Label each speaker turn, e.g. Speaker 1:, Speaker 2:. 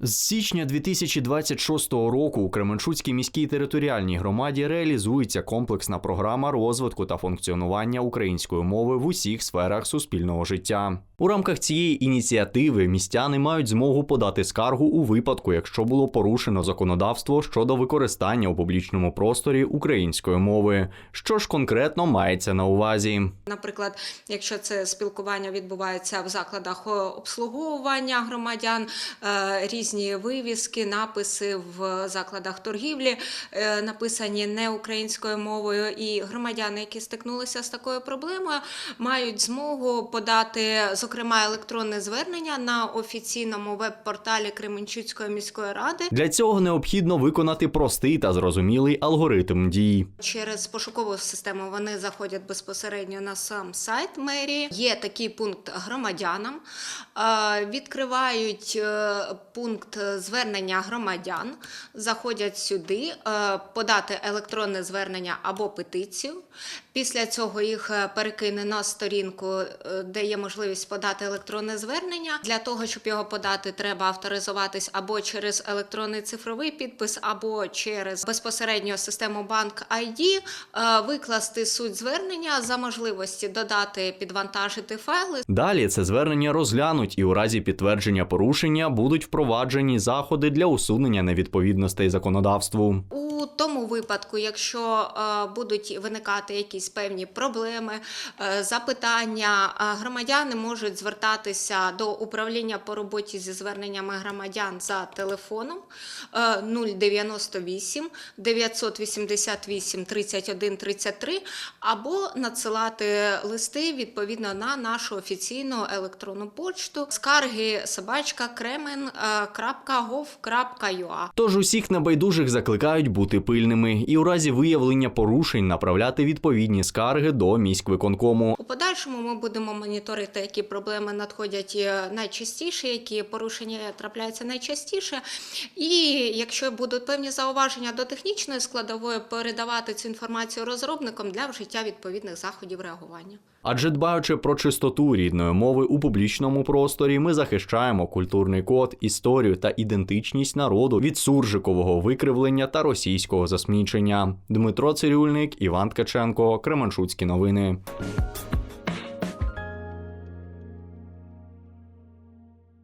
Speaker 1: З січня 2026 року у Кременчуцькій міській територіальній громаді реалізується комплексна програма розвитку та функціонування української мови в усіх сферах суспільного життя. У рамках цієї ініціативи містяни мають змогу подати скаргу у випадку, якщо було порушено законодавство щодо використання у публічному просторі української мови. Що ж конкретно мається на увазі?
Speaker 2: Наприклад, якщо це спілкування відбувається в закладах обслуговування громадян, е, різні вивіски, написи в закладах торгівлі е, написані не українською мовою, і громадяни, які стикнулися з такою проблемою, мають змогу подати, зокрема, електронне звернення на офіційному веб-порталі Кременчуцької міської ради.
Speaker 1: Для цього необхідно виконати простий та зрозумілий алгоритм дій.
Speaker 2: Через пошукову систему вони заходять безпосередньо на сам сайт мерії. Є такий пункт громадянам. Е, Відкривають е, пункт звернення громадян, заходять сюди, е, подати електронне звернення або петицію. Після цього їх перекине на сторінку, де є можливість подати електронне звернення. Для того, щоб його подати, треба авторизуватись або через електронний цифровий підпис, або через безпосередньо систему банк ID, е, викласти суть звернення за можливості додати, підвантажити файли.
Speaker 1: Далі це звернення розглянуть і у разі підтвердження порушення будуть впроваджені заходи для усунення невідповідностей законодавству.
Speaker 2: У тому випадку, якщо е, будуть виникати якісь певні проблеми, е, запитання, громадяни можуть звертатися до управління по роботі зі зверненнями громадян за телефоном е, 098 988 31 33 або надсилати листи відповідно на нашу офіційну електронну почту скарги собачка kremen.gov.ua.
Speaker 1: Тож усіх небайдужих закликають бути пильними і у разі виявлення порушень направляти відповідні скарги до міськвиконкому.
Speaker 2: Подальшому ми будемо моніторити, які проблеми надходять е, найчастіше, які порушення трапляються найчастіше. І якщо будуть певні зауваження до технічної складової, передавати цю інформацію розробникам для вжиття відповідних заходів реагування.
Speaker 1: Адже дбаючи про чистоту рідної мови у публічному просторі, ми захищаємо культурний код, історію та ідентичність народу від суржикового викривлення та російського засмічення. Дмитро Цирюльник, Іван Ткаченко, Кременчуцькі новини.